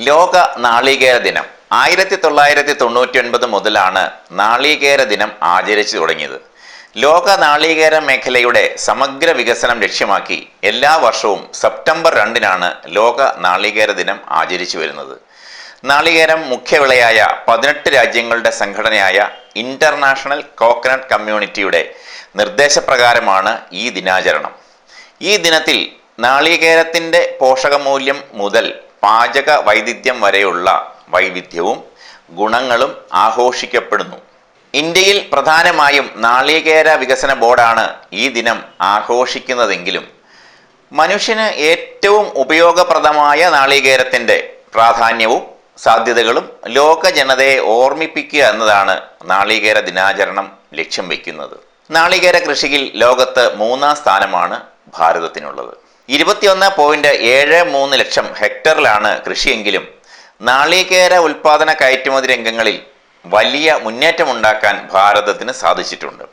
ലോക നാളികേര ദിനം. ആയിരത്തി തൊള്ളായിരത്തി തൊണ്ണൂറ്റി ഒൻപത് മുതലാണ് നാളികേര ദിനം ആചരിച്ചു തുടങ്ങിയത്. ലോക നാളികേര മേഖലയുടെ സമഗ്ര വികസനം ലക്ഷ്യമാക്കി എല്ലാ വർഷവും സെപ്റ്റംബർ രണ്ടിനാണ് ലോക നാളികേര ദിനം ആചരിച്ചു വരുന്നത്. നാളികേരം മുഖ്യവിളയായ പതിനെട്ട് രാജ്യങ്ങളുടെ സംഘടനയായ ഇന്റർനാഷണൽ കോക്കനട്ട് കമ്മ്യൂണിറ്റിയുടെ നിർദ്ദേശപ്രകാരമാണ് ഈ ദിനാചരണം. ഈ ദിനത്തിൽ നാളികേരത്തിന്റെ പോഷകമൂല്യം മുതൽ പാചക വൈവിധ്യം വരെയുള്ള വൈവിധ്യവും ഗുണങ്ങളും ആഘോഷിക്കപ്പെടുന്നു. ഇന്ത്യയിൽ പ്രധാനമായും നാളികേര വികസന ബോർഡാണ് ഈ ദിനം ആഘോഷിക്കുന്നതെങ്കിലും മനുഷ്യന് ഏറ്റവും ഉപയോഗപ്രദമായ നാളികേരത്തിന്റെ പ്രാധാന്യവും സാധ്യതകളും ലോക ജനതയെ ഓർമ്മിപ്പിക്കുക എന്നതാണ് നാളികേര ദിനാചരണം ലക്ഷ്യം വയ്ക്കുന്നത്. നാളികേര കൃഷിയിൽ ലോകത്ത് മൂന്നാം സ്ഥാനമാണ് ഭാരതത്തിനുള്ളത്. ഇരുപത്തിയൊന്ന് പോയിന്റ് ഏഴ് മൂന്ന് ലക്ഷം ഹെക്ടറിലാണ് കൃഷിയെങ്കിലും നാളികേര ഉൽപാദന കയറ്റുമതി രംഗങ്ങളിൽ വലിയ മുന്നേറ്റമുണ്ടാക്കാൻ ഭാരതത്തിന് സാധിച്ചിട്ടുണ്ട്.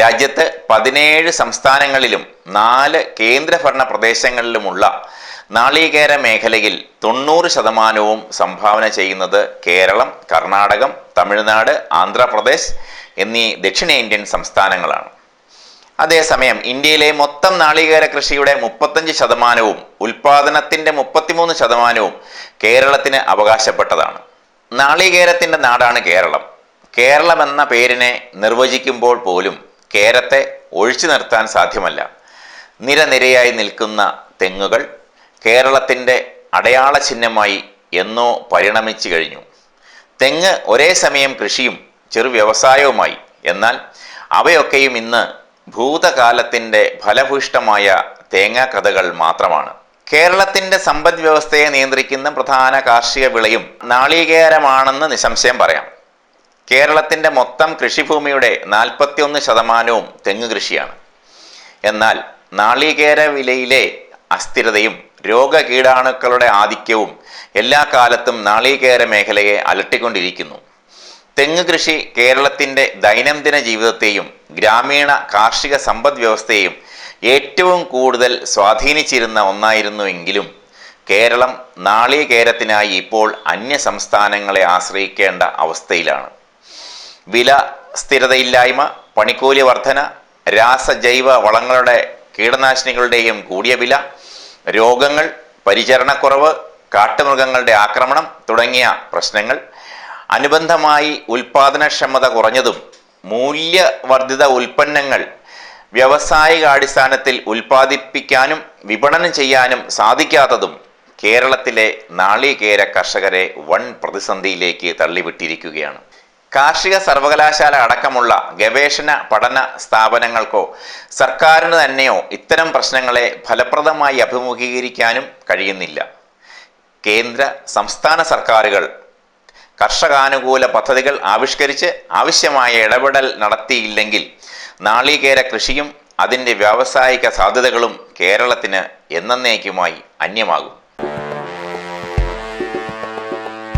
രാജ്യത്ത് പതിനേഴ് സംസ്ഥാനങ്ങളിലും നാല് കേന്ദ്രഭരണ പ്രദേശങ്ങളിലുമുള്ള നാളികേര മേഖലയിൽ തൊണ്ണൂറ് ശതമാനവും സംഭാവന ചെയ്യുന്നത് കേരളം കർണാടകം തമിഴ്നാട് ആന്ധ്രാപ്രദേശ് എന്നീ ദക്ഷിണേന്ത്യൻ സംസ്ഥാനങ്ങളാണ്. അതേസമയം ഇന്ത്യയിലെ മൊത്തം നാളികേര കൃഷിയുടെ മുപ്പത്തഞ്ച് ശതമാനവും ഉൽപാദനത്തിന്റെ മുപ്പത്തിമൂന്ന് ശതമാനവും കേരളത്തിന് അവകാശപ്പെട്ടതാണ്. നാളികേരത്തിന്റെ നാടാണ് കേരളം. കേരളം എന്ന പേരിനെ നിർവചിക്കുമ്പോൾ പോലും കേരത്തെ ഒഴിച്ചു നിർത്താൻ സാധ്യമല്ല. നിരനിരയായി നിൽക്കുന്ന തെങ്ങുകൾ കേരളത്തിന്റെ അടയാള ചിഹ്നമായി എന്നോ പരിണമിച്ചു കഴിഞ്ഞു. തെങ്ങ് ഒരേ സമയം കൃഷിയും ചെറു വ്യവസായവുമായി. എന്നാൽ അവയൊക്കെയും ഇന്ന് ഭൂതകാലത്തിന്റെ ഫലഭൂഷ്ടമായ തേങ്ങാ കഥകൾ മാത്രമാണ്. കേരളത്തിന്റെ സമ്പദ് വ്യവസ്ഥയെ നിയന്ത്രിക്കുന്ന പ്രധാന കാർഷിക വിളയും നാളികേരമാണെന്ന് നിസംശയം പറയാം. കേരളത്തിന്റെ മൊത്തം കൃഷിഭൂമിയുടെ നാൽപ്പത്തിയൊന്ന് ശതമാനവും തെങ്ങ് കൃഷിയാണ്. എന്നാൽ നാളികേര വിലയിലെ അസ്ഥിരതയും രോഗകീടാണുക്കളുടെ ആധിക്യവും എല്ലാ കാലത്തും നാളികേര മേഖലയെ അലട്ടിക്കൊണ്ടിരിക്കുന്നു. തെങ്ങ് കൃഷി കേരളത്തിന്റെ ദൈനംദിന ജീവിതത്തെയും ഗ്രാമീണ കാർഷിക സമ്പദ് വ്യവസ്ഥയെയും ഏറ്റവും കൂടുതൽ സ്വാധീനിച്ചിരുന്ന ഒന്നായിരുന്നുവെങ്കിലും കേരളം നാളികേരത്തിനായി ഇപ്പോൾ അന്യ സംസ്ഥാനങ്ങളെ ആശ്രയിക്കേണ്ട അവസ്ഥയിലാണ്. വില സ്ഥിരതയില്ലായ്മ പണിക്കൂലി വർധന രാസജൈവ വളങ്ങളുടെ കീടനാശിനികളുടെയും കൂടിയ വില രോഗങ്ങൾ പരിചരണക്കുറവ് കാട്ടുമൃഗങ്ങളുടെ ആക്രമണം തുടങ്ങിയ പ്രശ്നങ്ങൾ അനുബന്ധമായി ഉൽപാദനക്ഷമത കുറഞ്ഞതും മൂല്യവർദ്ധിത ഉൽപ്പന്നങ്ങൾ വ്യവസായികാടിസ്ഥാനത്തിൽ ഉൽപ്പാദിപ്പിക്കാനും വിപണനം ചെയ്യാനും സാധിക്കാത്തതും കേരളത്തിലെ നാളികേര കർഷകരെ വൻ പ്രതിസന്ധിയിലേക്ക് തള്ളിവിട്ടിരിക്കുകയാണ്. കാർഷിക സർവകലാശാല അടക്കമുള്ള ഗവേഷണ പഠന സ്ഥാപനങ്ങൾക്കോ സർക്കാരിന് തന്നെയോ ഇത്തരം പ്രശ്നങ്ങളെ ഫലപ്രദമായി അഭിമുഖീകരിക്കാനും കഴിയുന്നില്ല. കേന്ദ്ര സംസ്ഥാന സർക്കാരുകൾ കർഷകാനുകൂല പദ്ധതികൾ ആവിഷ്കരിച്ച് ആവശ്യമായ ഇടപെടൽ നടത്തിയില്ലെങ്കിൽ നാളികേര കൃഷിയും അതിന്റെ വ്യാവസായിക സാധ്യതകളും കേരളത്തിന് എന്നേക്കുമായി അന്യമാകും.